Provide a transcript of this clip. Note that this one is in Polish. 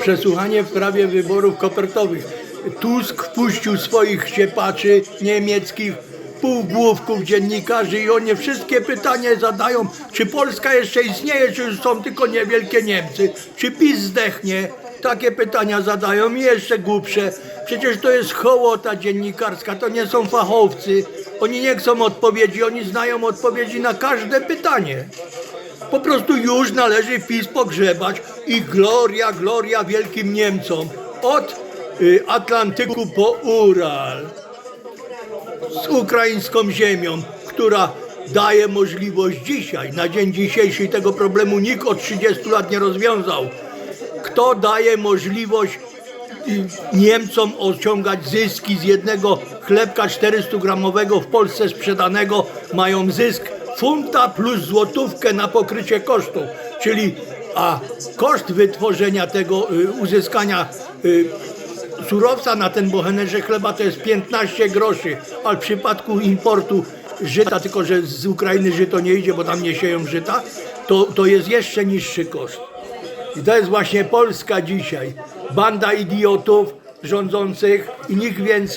przesłuchanie w sprawie wyborów kopertowych. Tusk wpuścił swoich siepaczy niemieckich, półgłówków dziennikarzy i oni wszystkie pytania zadają, czy Polska jeszcze istnieje, czy już są tylko niewielkie Niemcy, czy PiS zdechnie. Takie pytania zadają i jeszcze głupsze. Przecież to jest hołota dziennikarska, to nie są fachowcy. Oni nie chcą odpowiedzi, oni znają odpowiedzi na każde pytanie. Po prostu już należy PiS pogrzebać i gloria, gloria wielkim Niemcom. Od y, Atlantyku po Ural. Z ukraińską ziemią, która daje możliwość dzisiaj, na dzień dzisiejszy tego problemu nikt od 30 lat nie rozwiązał. Kto daje możliwość y, Niemcom osiągać zyski z jednego chlebka 400 gramowego w Polsce sprzedanego mają zysk funta plus złotówkę na pokrycie kosztów, czyli a koszt wytworzenia tego y, uzyskania y, surowca na ten bochenerze chleba to jest 15 groszy, ale w przypadku importu żyta, tylko że z Ukrainy żyto nie idzie, bo tam nie sieją żyta, to, to jest jeszcze niższy koszt. I to jest właśnie Polska dzisiaj. Banda idiotów rządzących i nikt więcej.